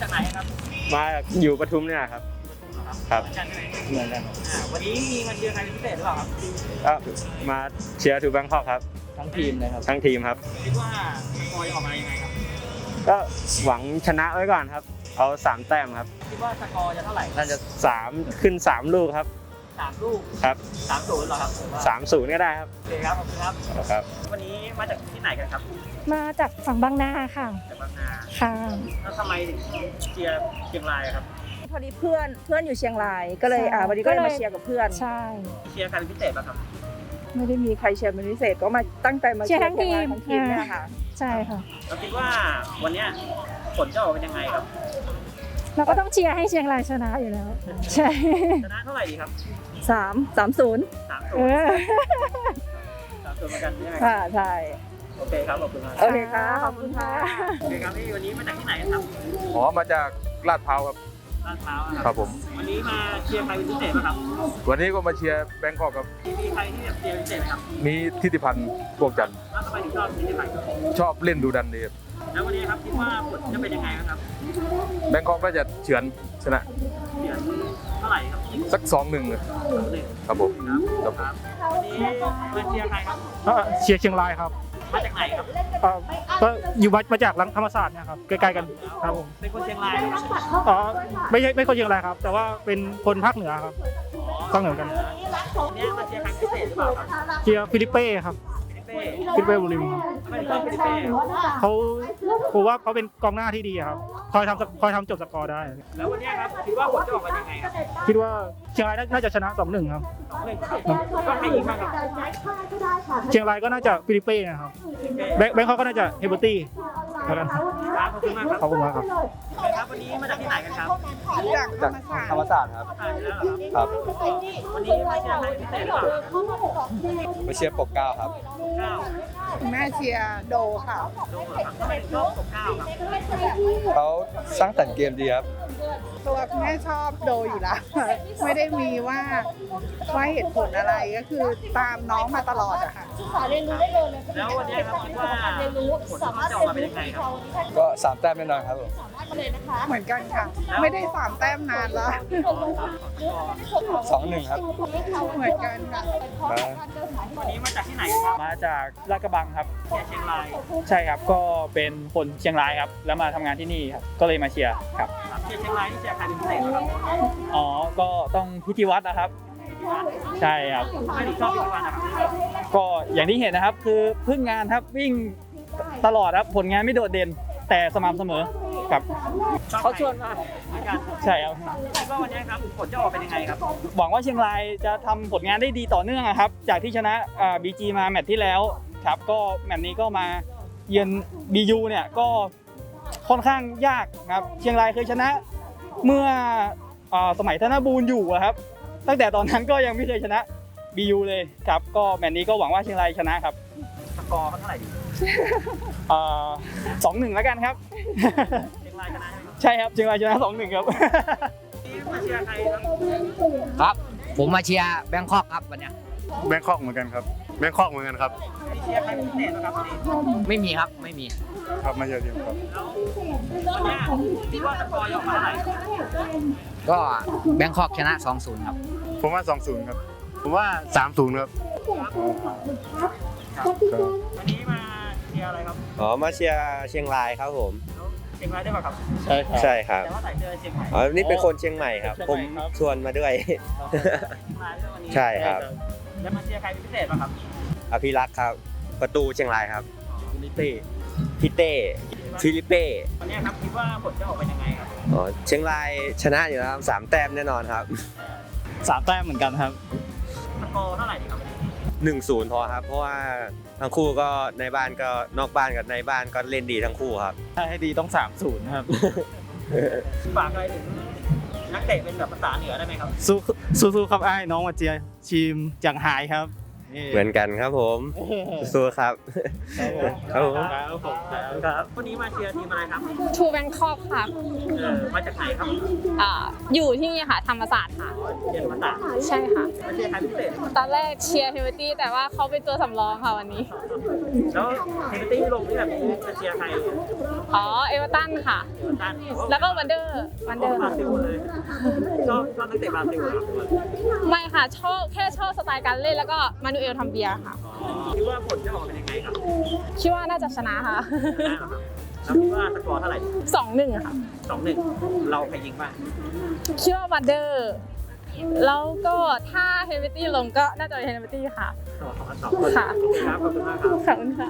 จากไหนครับมาอยู่ปทุมเนี่ยครับ ครับเหมือนกันใช่ไหมเหมือนกันอ่าวันนี้มีมาเชียร์ใครเป็นพิเศษหรือเปล่าครับก็มาเชียร์ทูแบงคอกครับ ทั้งทีมนะครับ ทั้งทีมครับ คิดว่าสกอร์จะออกมายังไงครับ ก็หวังชนะไว้ก่อนครับ เอาสามแต้มครับ คิดว่าสกอร์จะเท่าไหร่น่าจะสามขึ้นสามลูกครับ สามลูกครับ สามศูนย์เหรอครับหรือว่าสามศูนย์ก็ได้ครับโอเคครับขอบคุณครับ ครับ วันนี้มาจากที่ไหนกันครับมาจากฝั่งบางนาค่ะ จากบางนาค่ะ แล้วทำไมถึงเชียร์เชียงรายครับพอดีเพื่อนเพื่อนอยู่เชียงรายก็เลยใช่อ่าวันนี้ก็เลยก็เลย มาเชียร์กับเพื่อน ใช่ เชียร์ใครเป็นพิเศษป่ะครับไม่ได้มีใครเชียร์เป็นพิเศษก็มาตั้งใจมาเชียร์ทั้งทีมทั้งทีมเนี่ยค่ะใช่ค่ะ เราคิดว่าวันเนี้ยผลจะออกเป็นยังไงครับเราก็ต้องเชียร์ให้เชียงรายชนะอยู่แล้ว ใช่ ชนะเท่าไหร่ดีครับ สามสามศูนย์สามศูเอนย์อสามศูนย์เหมือนกันใช่ไหมครับค่ะใช่โอเคครับขอบคุณครับโอเคค่ะขอบคุณค่ะ โอเคครับพี่วันนี้มาจากที่ไหนครับอ๋อมาจากลาดพร้าวครับ ลาดพร้าวอะครับผม วันนี้มาเชียร์ใครเป็นพิเศษป่ะครับวันนี้ก็มาเชียร์แบงคอกครับมีใครที่แบบเชียร์เป็นพิเศษไหมครับมีทิติพันธ์พวกจันทร์แล้วทำไมถึงชอบทีมที่ไหนครับชอบเล่นดูดันดีครับแล้ววันนี้ครับคิดว่าผลจะเป็นยังไงบ้างครับแบงคอกน่าจะเฉือนชนะ เสียงเท่าไหร่ครับสักสองหนึ่งสองหนึ่งครับผมครับครับวันนี้มาเชียร์ใครครับเชียร์เชียงรายครับมาจากไหนครับเอ่อก็อยู่มามาจากรังธรรมศาสตร์เนี่ยครับใกล้ๆกันครับผมเป็นคนเชียงรายไหมครับอ๋อไม่ใช่ไม่คนเชียงรายครับ แต่ว่าเป็นคนภาคเหนือครับภาคเหนือกันวันนี้มาเชียร์ใครเป็นพิเศษหรือเปล่าครับเชียร์ฟิลิปเป้ครับฟิลิปเป้ฟิลิปเป้บุริมครับไม่ได้ชอบฟิลิปเป้เหรอเขาผมว่าเขาเป็นกองหน้าที่ดีครับ คอยทำสคอยทำจบสกอร์ได้ แล้ววันนี้ครับคิดว่าผลจะออกมายังไงครับคิดว่าเชียงรายน่าจะชนะ2-1ครับ สองหนึ่งก็ใครยิงบ้างครับเชียงรายก็น่าจะฟิลิปเป้นะครับแบงค์แบงค์เขาก็น่าจะเฮเบอร์ตี้แล้วกันครับ ครับขอบคุณมากครับ ขอบคุณมากครับครับ วันนี้มาจากที่ไหนกันครับจากธรรมศาสตร์ครับอ่าแล้วเหรอครับ วันนี้มาเชียร์ใครเป็นพิเศษหรือเปล่ามาเชียร์ปกเกล้าครับ เก้าแม่เชียร์โดค่ะโดนเหรอครับทำไมถึงชอบตกเก้าครับเขาสร้างสรรค์เกมดีครับ ตัวคุณแม่ชอบโดอยู่แล้ว ไม่ได้มีว่าว่าเหตุผลอะไรก็คือตามน้องมาตลอดอะค่ะแล้ววันนี้ครับคิดว่าผลมันจะออกมาเป็นยังไงครับก็สามแต้มแน่นอนครับผมเหมือนกันค่ะ ไม่ได้สามแต้มนานแล้วสองหนึ่งครับ เหมือนกันค่ะมาวันนี้มาจากที่ไหนกันครับ มาจากลาดกระบังครับเชียร์เชียงราย ใช่ครับ ก็เป็นคนเชียงรายครับ แล้วมาทำงานที่นี่ครับ ก็เลยมาเชียร์ครับเชียร์เชียงรายที่เชียร์ใครเป็นพิเศษครับ อ๋อ ก็ต้องพิธีวัฒน์นะครับใช่ครับไม่ถึงชอบพิธีวันนะครับก็อย่างที่เห็นนะครับคือพึ่งงานครับวิ่งตลอดครับผลงานไม่โดดเด่นแต่สม่ำเสมอ ครับเขาชวนมาเหมือนกันใช่ครับคิดว่าวันนี้ครับผลจะออกเป็นยังไงครับหวังว่าเชียงรายจะทำผลงานได้ดีต่อเนื่องอะครับ จากที่ชนะบีจีมาแมตช์ที่แล้วครับ ก็แมตช์นี้ก็มาเยือนบียูเนี่ยก็ค่อนข้างยากครับ เชียงรายเคยชนะเมื่ออาสมัยธนบูรณ์อยู่อะครับ ตั้งแต่ตอนนั้นก็ยังไม่เคยชนะบียูเลยครับ ก็แมตช์นี้ก็หวังว่าเชียงรายชนะครับสกอร์เขาเท่าไหร่ดีสองหนึ่งแล้วกันครับเชียง รายชนะใช่ไหมครับใช่ครับเชียงรายชนะสองหนึ่งครับนี่มาเชียร์ใครครับครับ ผมมาเชียร์แบงคอกครับวันเนี้ยแบงคอกเหมือนกันครับแบงคอกเหมือนกันครับมีเชียร์ใครเป็นพิเศษไหมครับวันนี้ไม่มีครับไม่มี ครับมาเชียร์ทีมครับแล้ววันนี้คิดว่าสกอร์จะออกมาเท่าไหร่ก็แบงคอกชนะ 2-0 ครับ ผมว่า2-0ครับผมว่า3-0ครับวันนี้มาเชียร์อะไรครับอ๋อมาเชียร์เชียงรายครับผมแล้วเชียงรายได้ป่ะครับใช่ครับ ใช่ครับแต่ว่าใส่เสื้อเชียงใหม่อ๋อนี่เป็นคนเชียงใหม่ครับ ผมชวนมาด้วย เชียงรายด้วยวันนี้ใช่ครับ แล้วมาเชียร์ใครเป็นพิเศษป่ะครับอภิรักษ์ครับ ประตูเชียงรายครับพี่เต้พี่เต้ฟิลิปเป้วันนี้ครับคิดว่าผลจะออกเป็นยังไงครับอ๋อเชียงรายชนะอยู่แล้วครับสามแต้มแน่นอนครับ สามแต้มเหมือนกันครับสกอร์เท่าไหร่ดีครับ วันนี้หนึ่งศูนย์พอครับ เพราะว่าทั้งคู่ก็ในบ้านก็นอกบ้านกับในบ้านก็เล่นดีทั้งคู่ครับ ถ้าให้ดีต้องสามศูนย์ครับ ฝากอะไรถึงนักเตะเป็นแบบภาษาเหนือได้ไหมครับ สู้สู้ๆครับไอ้ายน้องมาเชียร์ทีมจากหายครับ เหมือนกันครับผมสู้ๆครับ ครับผมครับผมครับวันนี้มาเชียร์ทีมอะไรครับทูแบงคอกค่ะเออมาจากไหนครับอ่าอยู่ที่นี่ค่ะธรรมศาสตร์ค่ะเรียนมาจากใช่ค่ะมาเชียร์ใครพิเศษตอนแรกเชียร์เฮเวอร์ตี้แต่ว่าเขาเป็นตัวสำรองค่ะวันนี้แล้วเฮนตี้ลงนี่แบบนี้จะเชียร์ใครอ๋อเอเวอร์ตันค่ะตั้นแล้วก็วันเดอร์วันเดอร์บราซิลเลยชอบชอบนักเตะบราซิลเหรอไม่ค่ะชอบแค่ชอบสไตล์การเล่นแล้วก็มานูเอลทำเบียร์ค่ะ คิดว่าผลจะออกเป็นยังไงครับคิดว่าน่าจะชนะค่ะชนะเหรอครับแล้วคิดว่าสกอร์เท่าไหร่สองหนึ่งค่ะ สองหนึ่งเราใครยิงบ้างคิดว่าวันเดอร์ แล้วก็ถ้าเฮเวอร์ตี้ลงก็น่าจะเป็นเฮเวอร์ตี้ค่ะ สองสองคนค่ะครับขอบคุณมากครับ ขอบคุณค่ะ